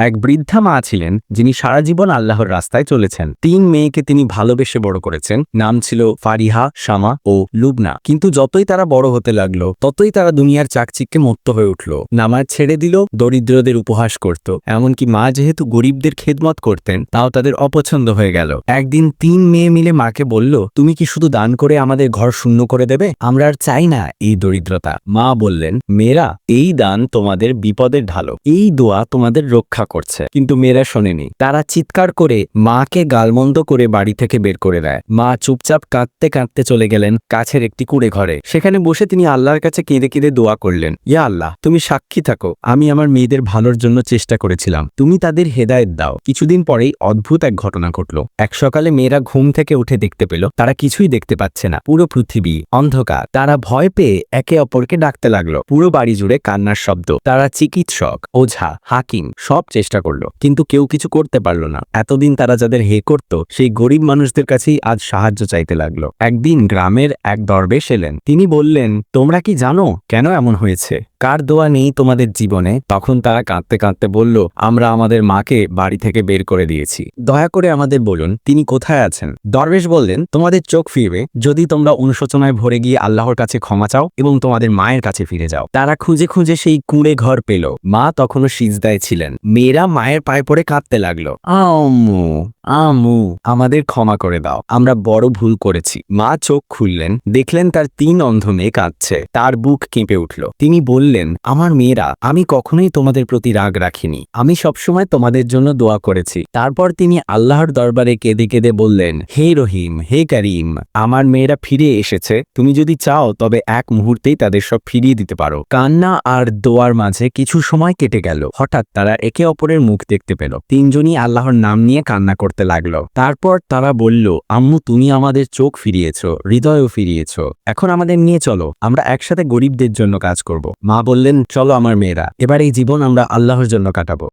এক বৃদ্ধা মা ছিলেন যিনি সারা জীবন আল্লাহর রাস্তায় চলেছেন। তিন মেয়েকে তিনি ভালোবেসে বড় করেছেন। নাম ছিল ফারিহা, শামা ও লুবনা। কিন্তু যতই তারা বড় হতে লাগল, ততই তারা দুনিয়ার চাকচিক্যে মত্ত হয়ে উঠল। নামাজ ছেড়ে দিল, দরিদ্রদের উপহাস করত। এমনকি মা যেহেতু গরিবদের খেদমত করতেন, তাও তাদের অপছন্দ হয়ে গেল। একদিন তিন মেয়ে মিলে মাকে বলল, তুমি কি শুধু দান করে আমাদের ঘর শূন্য করে দেবে? আমরা আর চাই না এই দরিদ্রতা। মা বললেন, মেয়েরা, এই দান তোমাদের বিপদের ঢালো এই দোয়া তোমাদের রক্ষা করছে। কিন্তু মেয়েরা শোনেনি। তারা চিৎকার করে মাকে গালমন্দ করে বাড়ি থেকে বের করে দেয়। মা চুপচাপ কাঁদতে কাঁদতে চলে গেলেন কাছের একটি কুড়ে ঘরে। সেখানে বসে তিনি আল্লাহর কাছে কেঁদে কেঁদে দোয়া করলেন, ইয়া আল্লাহ, তুমি সাক্ষী থাকো। আমি আমার মেয়েদের ভালোর জন্য চেষ্টা করেছিলাম। তুমি তাদের হেদায়েত দাও। কিছুদিন পরেই অদ্ভুত এক ঘটনা ঘটল। এক সকালে মেয়েরা ঘুম থেকে উঠে দেখতে পেল, তারা কিছুই দেখতে পাচ্ছে না। পুরো পৃথিবী অন্ধকার। তারা ভয় পেয়ে একে অপরকে ডাকতে লাগল। পুরো বাড়ি জুড়ে কান্নার শব্দ। তারা চিকিৎসক, ওঝা, হাকিম, সব চেষ্টা করল, কিন্তু কেউ কিছু করতে পারল না। এতদিন তারা যাদের হে করত, সেই গরিব মানুষদের কাছেই আজ সাহায্য চাইতে লাগল। একদিন গ্রামের এক দরবেশ এলেন। তিনি বললেন, তোমরা কি জানো কেন এমন হয়েছে? কার দোয়া নেই তোমাদের জীবনে? তখন তারা কাঁদতে কাঁদতে বলল, আমরা আমাদের মাকে বাড়ি থেকে বের করে দিয়েছি। দয়া করে আমাদের বলুন, তিনি কোথায় আছেন? দরবেশ বললেন, তোমাদের চোখ ফিরবে, যদি তোমরা অনুশোচনায় ভরে গিয়ে আল্লাহর কাছে ক্ষমা চাও এবং তোমাদের মায়ের কাছে ফিরে যাও। তারা খুঁজে খুঁজে সেই কুঁড়ে ঘর পেল। মা তখনও সিজদায় ছিলেন। মেয়েরা মায়ের পায়ে পড়ে কাঁদতে লাগল। আম্মু আমু আমাদের ক্ষমা করে দাও, আমরা বড় ভুল করেছি। মা চোখ খুললেন, দেখলেন তার তিন অন্ধ মেয়ে কাঁদছে। তার বুক কেঁপে উঠল। তিনি বললেন আমার মেয়েরা, আমি কখনোই তোমাদের প্রতি রাগ রাখিনি। আমি সবসময় তোমাদের জন্য দোয়া করেছি। তারপর তিনি আল্লাহর দরবারে কেঁদে কেঁদে বললেন, হে রহিম, হে করিম, আমার মেয়েরা ফিরে এসেছে। তুমি যদি চাও, তবে এক মুহূর্তেই তাদের সব ফিরিয়ে দিতে পারো। কান্না আর দোয়ার মাঝে কিছু সময় কেটে গেল। হঠাৎ তারা একে অপরের মুখ দেখতে পেল। তিনজনই আল্লাহর নাম নিয়ে কান্না করতে লাগল। তারপর তারা বলল, আম্মু, তুমি আমাদের চোখ ফিরিয়েছ, হৃদয়ও ফিরিয়েছ। এখন আমাদের নিয়ে চলো। আমরা একসাথে গরিবদের জন্য কাজ করব। মা বললেন চলো আমার মেয়েরা এবার এই জীবন আমরা আল্লাহর জন্য কাটাবো।